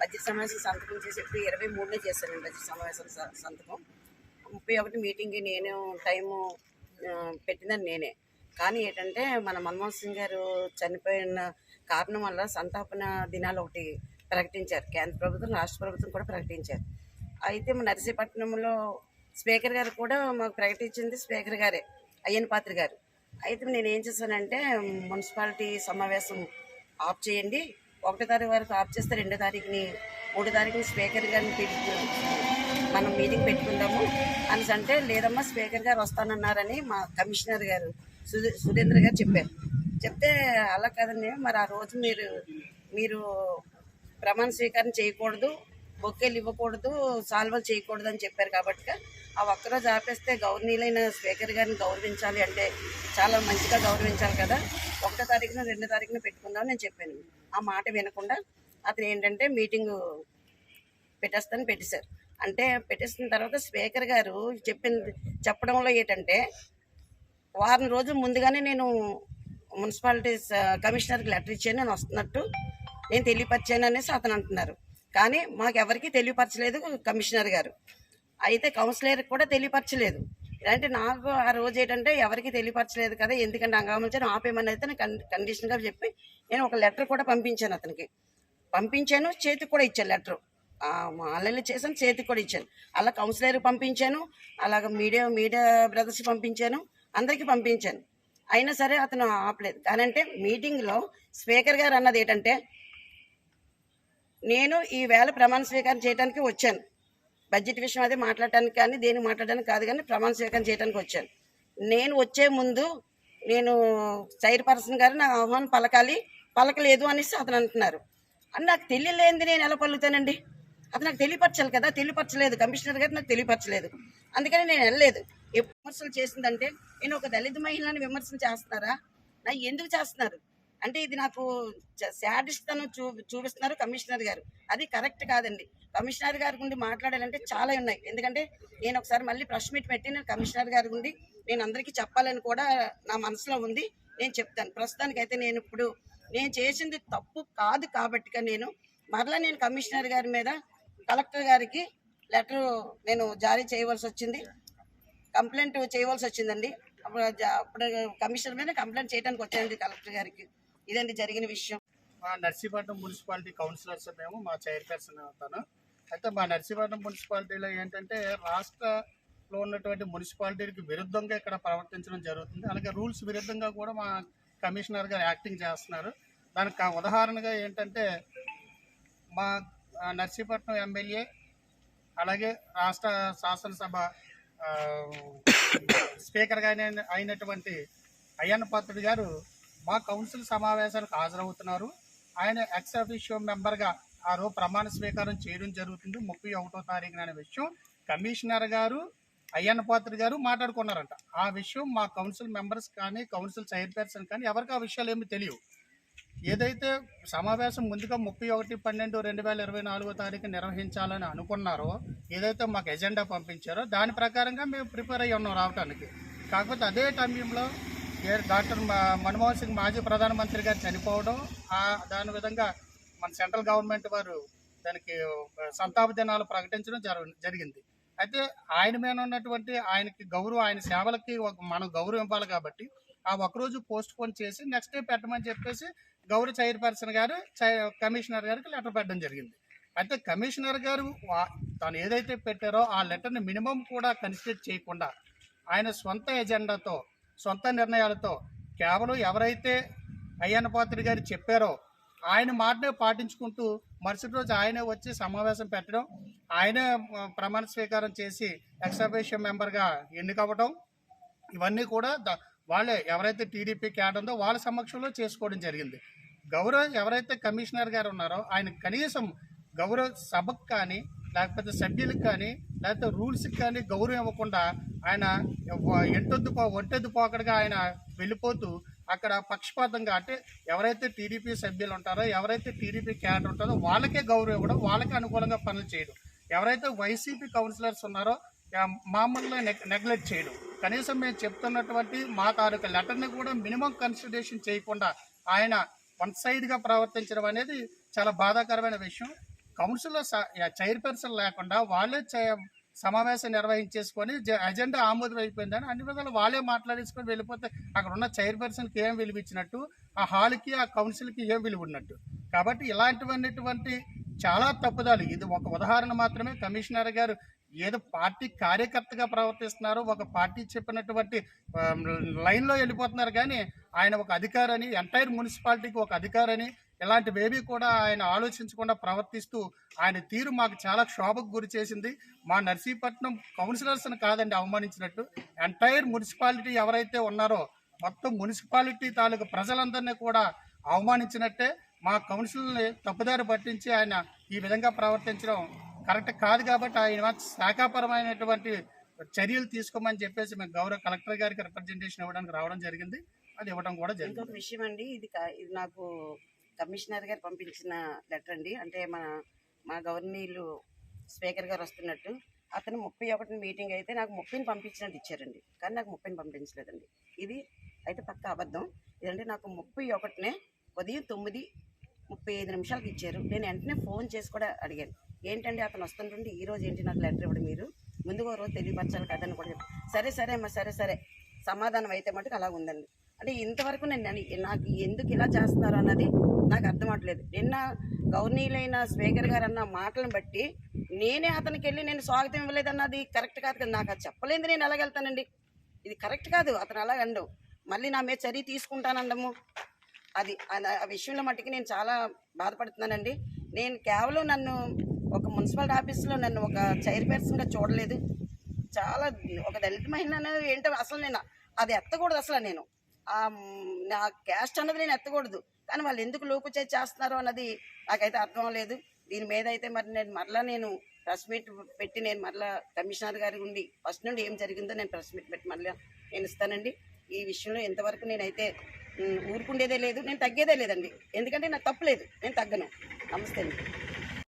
Budget సమావేశం సంతకం చేసి ఇప్పుడు ఇరవై మూడునే చేశాను బడ్జెట్ సమావేశం స- సంతకం. ముప్పై ఒకటి మీటింగ్కి నేను టైము పెట్టిందని నేనే. కానీ ఏంటంటే మన మన్మోహన్ సింగ్ గారు చనిపోయిన కారణం వల్ల సంతాపన దినాలు ఒకటి ప్రకటించారు. కేంద్ర ప్రభుత్వం రాష్ట్ర ప్రభుత్వం కూడా ప్రకటించారు. అయితే మన నర్సీపట్నంలో స్పీకర్ గారు కూడా మాకు ప్రకటించింది స్పీకర్ గారే అయ్యన్ పాత్ర గారు అయితే నేను ఏం చేశానంటే మున్సిపాలిటీ సమావేశం ఆఫ్ చేయండి ఒకటో తారీఖు వరకు ఆఫ్ చేస్తే రెండో తారీఖుని మూడో తారీఖుని స్పీకర్ గారిని పిలిచి మనం మీటింగ్ పెట్టుకుందాము అని అంటే లేదమ్మా స్పీకర్ గారు వస్తానన్నారని మా కమిషనర్ గారు సురేంద్ర గారు చెప్పారు. చెప్తే అలా కదండి మరి ఆ రోజు మీరు మీరు ప్రమాణ స్వీకారం చేయకూడదు బొక్కేలు ఇవ్వకూడదు సాల్వలు చేయకూడదు అని చెప్పారు కాబట్టి ఆ ఒక్కరోజు ఆపేస్తే గౌరవనీయులైన స్పీకర్ గారిని గౌరవించాలి అంటే చాలా మంచిగా గౌరవించాలి కదా. ఒకటో తారీఖున రెండో తారీఖున పెట్టుకుందాం నేను చెప్పాను. ఆ మాట వినకుండా అతను ఏంటంటే మీటింగు పెట్టేస్తాను పెట్టేశారు. అంటే పెట్టేసిన తర్వాత స్పీకర్ గారు చెప్పింది చెప్పడంలో ఏంటంటే వారం రోజులు ముందుగానే నేను మున్సిపాలిటీ కమిషనర్కి లెటర్ ఇచ్చాను నేను వస్తున్నట్టు నేను తెలియపరిచాను అనేసి అతను అంటున్నారు. కానీ మాకు ఎవరికి తెలియపరచలేదు కమిషనర్ గారు. అయితే కౌన్సిలర్కి కూడా తెలియపరచలేదు. అంటే నాకు ఆ రోజు ఏంటంటే ఎవరికి తెలియపరచలేదు కదా ఎందుకంటే అంగమని ఆపేయమని అయితే నేను కన్- కండిషన్గా చెప్పి నేను ఒక లెటర్ కూడా పంపించాను అతనికి. పంపించాను చేతికి కూడా ఇచ్చాను లెటర్ ఆన్లైన్లో చేశాను చేతికి కూడా ఇచ్చాను. అలా కౌన్సిలర్ పంపించాను అలాగ మీడియా మీడియా బ్రదర్స్ పంపించాను అందరికీ పంపించాను. అయినా సరే అతను ఆపలేదు. కానీ అంటే మీటింగ్లో స్పీకర్ గారు అన్నది ఏంటంటే నేను ఈ వేళ ప్రమాణ స్వీకారం చేయడానికి వచ్చాను. బడ్జెట్ విషయం అదే మాట్లాడటానికి కానీ దేని మాట్లాడడానికి కాదు కానీ ప్రమాణ స్వీకారం చేయడానికి వచ్చాను. నేను వచ్చే ముందు నేను చైర్ పర్సన్ గారు నా ఆహ్వానం పలకాలి పలకలేదు అనేసి అతను అంటున్నారు. అని నాకు తెలియలేంది నేను ఎలా పలుకుతానండి? అతను నాకు తెలియపరచాలి కదా తెలియపరచలేదు. కమిషనర్ గారు నాకు తెలియపరచలేదు. అందుకని నేను వెళ్ళలేదు. ఏ విమర్శలు చేసిందంటే నేను ఒక దళిత మహిళని విమర్శలు చేస్తున్నారా? నా ఎందుకు చేస్తున్నారు? అంటే ఇది నాకు శాడిస్తనం చూ చూపిస్తున్నారు కమిషనర్ గారు. అది కరెక్ట్ కాదండి. కమిషనర్ గారి గుండి మాట్లాడాలంటే చాలా ఉన్నాయి. ఎందుకంటే నేను ఒకసారి మళ్ళీ ప్రెస్ మీట్ పెట్టి నేను కమిషనర్ గారి గుండి నేను అందరికీ చెప్పాలని కూడా నా మనసులో ఉంది. నేను చెప్తాను. ప్రస్తుతానికైతే నేను ఇప్పుడు నేను చేసింది తప్పు కాదు కాబట్టి నేను మరలా నేను కమిషనర్ గారి మీద కలెక్టర్ గారికి లెటర్ నేను జారీ చేయవలసి వచ్చింది. కంప్లైంట్ చేయవలసి వచ్చిందండి. అప్పుడు అప్పుడు కమిషనర్ మీద కంప్లైంట్ చేయడానికి వచ్చానండి కలెక్టర్ గారికి. ఇదండి జరిగిన విషయం. మా నర్సీపట్నం మున్సిపాలిటీ కౌన్సిలర్స్ మేము మా చైర్పర్సన్ అవుతాను అయితే మా నర్సీపట్నం మున్సిపాలిటీలో ఏంటంటే రాష్ట్రలో ఉన్నటువంటి మున్సిపాలిటీకి విరుద్ధంగా ఇక్కడ ప్రవర్తించడం జరుగుతుంది. అలాగే రూల్స్ విరుద్ధంగా కూడా మా కమిషనర్ గారు యాక్టింగ్ చేస్తున్నారు. దానికి ఉదాహరణగా ఏంటంటే మా నర్సీపట్నం ఎమ్మెల్యే అలాగే రాష్ట్ర శాసనసభ స్పీకర్గా అయిన- అయినటువంటి అయ్యన్న పాత్రుడు గారు మా కౌన్సిల్ సమావేశానికి హాజరవుతున్నారు. ఆయన ఎక్స్ అఫీషియో మెంబర్గా ఆ రోజు ప్రమాణ స్వీకారం చేయడం జరుగుతుంది. ముప్పై ఒకటో తారీఖున అనే విషయం కమిషనర్ గారు అయ్యన్నపాత్రి గారు మాట్లాడుకున్నారంట. ఆ విషయం మా కౌన్సిల్ మెంబర్స్ కానీ కౌన్సిల్ చైర్పర్సన్ కానీ ఎవరికి ఆ విషయాలు ఏమి తెలియవు. ఏదైతే సమావేశం ముందుగా ముప్పై ఒకటి పన్నెండు రెండు వేల ఇరవై నాలుగో తారీఖు నిర్వహించాలని అనుకున్నారో ఏదైతే మాకు ఎజెండా పంపించారో దాని ప్రకారంగా మేము ప్రిపేర్ అయ్యి ఉన్నాం రావడానికి కాకపోతే అదే టైంలో డాక్టర్ మన్మోహన్ సింగ్ మాజీ ప్రధానమంత్రి గారు చనిపోవడం దాని విధంగా మన సెంట్రల్ గవర్నమెంట్ వారు దానికి సంతాప దినాలు ప్రకటించడం జరిగింది. అయితే ఆయన మీద ఉన్నటువంటి ఆయనకి గౌరవం ఆయన సేవలకి ఒక మనం గౌరవం ఇవ్వాలి కాబట్టి ఆ ఒకరోజు పోస్ట్ పోన్ చేసి నెక్స్ట్ డే పెట్టమని చెప్పేసి గౌరవ చైర్పర్సన్ గారు చై- కమిషనర్ గారికి లెటర్ పెట్టడం జరిగింది. అయితే కమిషనర్ గారు వా- ఏదైతే పెట్టారో ఆ లెటర్ని మినిమం కూడా కన్సిడర్ చేయకుండా ఆయన సొంత ఎజెండాతో సొంత నిర్ణయాలతో కేవలం ఎవరైతే అయ్యన్న పాత్రి గారు చెప్పారో ఆయన మాటనే పాటించుకుంటూ మరుసటి రోజు ఆయనే వచ్చి సమావేశం పెట్టడం ఆయనే ప్రమాణ స్వీకారం చేసి ఎక్సబిషన్ మెంబర్గా ఎన్నికవ్వటం ఇవన్నీ కూడా వాళ్ళే ఎవరైతే టీడీపీ క్యాడ్ ఉందో వాళ్ళ సమక్షంలో చేసుకోవడం జరిగింది. గౌరవ ఎవరైతే కమిషనర్ గారు ఉన్నారో ఆయన కనీసం గౌరవ సభకు కానీ లేకపోతే సభ్యులకు కానీ లేకపోతే రూల్స్కి కానీ గౌరవం ఇవ్వకుండా ఆయన ఎంటొద్దు పో ఒంటొద్దు పోకడగా ఆయన వెళ్ళిపోతూ అక్కడ పక్షపాతంగా అంటే ఎవరైతే టీడీపీ సభ్యులు ఉంటారో ఎవరైతే టీడీపీ క్యాడర్ ఉంటుందో వాళ్ళకే గౌరవం ఇవ్వడం వాళ్ళకే అనుకూలంగా పనులు చేయడం. ఎవరైతే వైసీపీ కౌన్సిలర్స్ ఉన్నారో మామూలుగా నెగ్లెక్ట్ చేయడం. కనీసం మేము చెప్తున్నటువంటి మా యొక్క లెటర్ని కూడా మినిమం కన్సిడరేషన్ చేయకుండా ఆయన వన్ సైడ్గా ప్రవర్తించడం అనేది చాలా బాధాకరమైన విషయం. కౌన్సిల్ చైర్పర్సన్ లేకుండా వాళ్ళే సమావేశం నిర్వహించేసుకొని అజెండా ఆమోదం అయిపోయిందని అన్ని విధాలు వాళ్ళే మాట్లాడేసుకొని వెళ్ళిపోతే అక్కడ ఉన్న చైర్పర్సన్కి ఏం విలువ ఇచ్చినట్టు ఆ హాల్కి ఆ కౌన్సిల్కి ఏం విలువ ఉన్నట్టు కాబట్టి ఇలాంటివన్నటువంటి చాలా తప్పుదాలు. ఇది ఒక ఉదాహరణ మాత్రమే. కమిషనర్ గారు ఏదో పార్టీ కార్యకర్తగా ప్రవర్తిస్తున్నారు. ఒక పార్టీ చెప్పినటువంటి లైన్లో వెళ్ళిపోతున్నారు. కానీ ఆయన ఒక అధికారని ఎంటైర్ మున్సిపాలిటీకి ఒక అధికారని ఇలాంటివేవి కూడా ఆయన ఆలోచించకుండా ప్రవర్తిస్తూ ఆయన తీరు మాకు చాలా క్షోభకు గురి చేసింది. మా నర్సీపట్నం కౌన్సిలర్స్ని కాదండి అవమానించినట్టు. ఎంటైర్ మున్సిపాలిటీ ఎవరైతే ఉన్నారో మొత్తం మున్సిపాలిటీ తాలూకు ప్రజలందరినీ కూడా అవమానించినట్టే. మా కౌన్సిల్ని తప్పుదారి పట్టించి ఆయన ఈ విధంగా ప్రవర్తించడం కరెక్ట్ కాదు కాబట్టి ఆయన శాఖాపరమైనటువంటి చర్యలు తీసుకోమని చెప్పేసి మేము గౌరవ కలెక్టర్ గారికి రిప్రజెంటేషన్ ఇవ్వడానికి రావడం జరిగింది. అది ఇవ్వడం కూడా జరిగింది. ఇంకొక విషయం అండి ఇది ఇది నాకు కమిషనర్ గారు పంపించిన లెటర్ అండి. అంటే మన మా గవర్నీలు స్పీకర్ గారు వస్తున్నట్టు అతను ముప్పై ఒకటిని మీటింగ్ అయితే నాకు ముప్పైని పంపించినట్టు ఇచ్చారండి. కానీ నాకు ముప్పైని పంపించలేదండి. ఇది అయితే పక్క అబద్ధం. ఇదంటే నాకు ముప్పై ఒకటినే ఉదయం తొమ్మిది ముప్పై ఐదు నిమిషాలకు ఇచ్చారు. నేను వెంటనే ఫోన్ చేసి కూడా అడిగాను. ఏంటండి అతను వస్తుంటుంటే ఈ రోజు ఏంటి నాకు లెటర్ ఇవ్వడం మీరు? ముందుగా రోజు తెలియపరచాలి కదని కూడా సరే సరే అమ్మా సరే సరే. సమాధానం అయితే మటుకు అలా ఉందండి. అంటే ఇంతవరకు నేను అని- నాకు ఎందుకు ఇలా చేస్తున్నారు అన్నది నాకు అర్థం అవట్లేదు. నిన్న గవర్నీలైన స్పీకర్ గారు అన్న మాటలను బట్టి నేనే అతనికి వెళ్ళి నేను స్వాగతం ఇవ్వలేదు అన్నది కరెక్ట్ కాదు కదా. నాకు అది చెప్పలేదు నేను ఎలాగెళ్తానండి? ఇది కరెక్ట్ కాదు అతను అలాగండు మళ్ళీ నా మీద చర్య తీసుకుంటానండము అది ఆ- విషయంలో మట్టుకు నేను చాలా బాధపడుతున్నానండి. నేను కేవలం నన్ను ఒక మున్సిపల్ ఆఫీస్లో నన్ను ఒక చైర్పర్సన్గా చూడలేదు. చాలా ఒక దళిత మహిళ అనేది ఏంటో అసలు నేను అది ఎత్తకూడదు అసలు నేను. నా క్యాస్ట్ అన్నది నేను ఎత్తకూడదు. కానీ వాళ్ళు ఎందుకు లోపు చేస్తున్నారు అన్నది నాకైతే అర్థం లేదు దీని మీద అయితే మరి నేను మరలా నేను ప్రెస్ మీట్ పెట్టి నేను మరలా కమిషనర్ గారి ఉండి ఫస్ట్ నుండి ఏం జరిగిందో నేను ప్రెస్ మీట్ పెట్టి మళ్ళీ నేను ఇస్తానండి. ఈ విషయంలో ఇంతవరకు నేనైతే ఊరుకుండేదే లేదు. నేను తగ్గేదే లేదండి. ఎందుకంటే నాకు తప్పు లేదు. నేను తగ్గను. నమస్తే అండి.